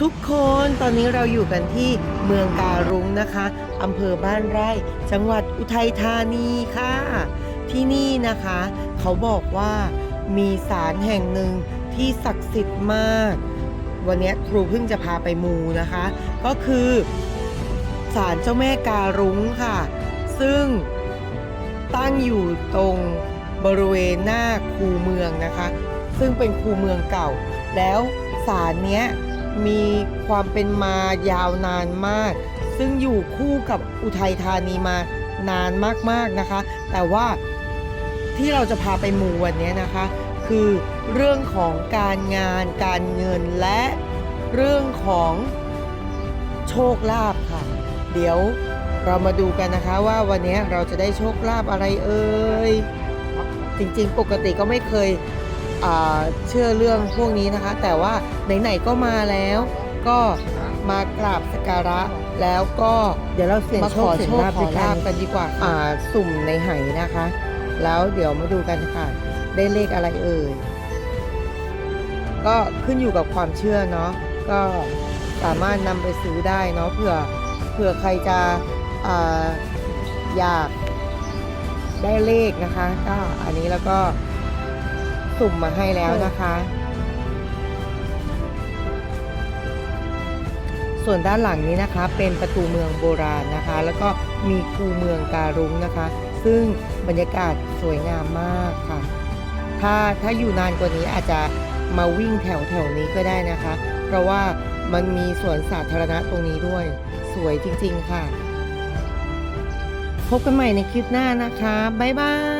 ทุกคนตอนนี้เราอยู่กันที่เมืองการุงนะคะอำเภอบ้านไร่ จังหวัดอุทัยธานีค่ะ ที่นี่นะคะ เขาบอกว่ามีศาลแห่งหนึ่งที่ศักดิ์สิทธิ์มาก วันนี้ครูเพิ่งจะพาไปมูนะคะ ก็คือศาลเจ้าแม่การุงค่ะ ซึ่งตั้งอยู่ตรงบริเวณหน้าคูเมืองนะคะ ซึ่งเป็นคูเมืองเก่า แล้วศาลเนี้ย มีความเป็นมายาวนานมาก ซึ่งอยู่คู่กับอุทัยธานีมานานมากๆนะคะ แต่ว่าที่เราจะพาไปมูวันนี้นะคะ คือเรื่องของการงานการเงินและเรื่องของโชคลาภค่ะ เดี๋ยวเรามาดูกันนะคะว่าวันนี้เราจะได้โชคลาภอะไรเอ่ยจริงๆ ปกติก็ไม่เคย เชื่อเรื่องพวกนี้นะคะ แต่ว่าไหนๆก็มาแล้ว ก็มากราบสักการะแล้วก็เดี๋ยวเราเสี่ยงมาโชขคอเสี่ยงโชคลาภขอลาภกันดีกว่าอ่าสุ่มในไหนะคะ แล้วเดี๋ยวมาดูกันค่ะ ได้เลขอะไรเอ่ยก็ขึ้นอยู่กับความเชื่อเนาะก็สามารถนำไปซื้อได้เนาะเผื่อเผื่อใครจะอาอยากได้เลขนะคะ ก็อันนี้แล้วก็ สุ่มมาให้แล้วนะคะ ส่วนด้านหลังนี้นะคะเป็นประตูเมืองโบราณนะคะ แล้วก็มีคูเมืองการุงนะคะ ซึ่งบรรยากาศสวยงามมากค่ะ ถ้าถ้าอยู่นานกว่านี้อาจจะมาวิ่งแถวแถวนี้ก็ได้นะคะ เพราะว่ามันมีสวนสาธารณะตรงนี้ด้วย สวยจริงๆค่ะ พบกันใหม่ในคลิปหน้านะคะ บ๊ายบาย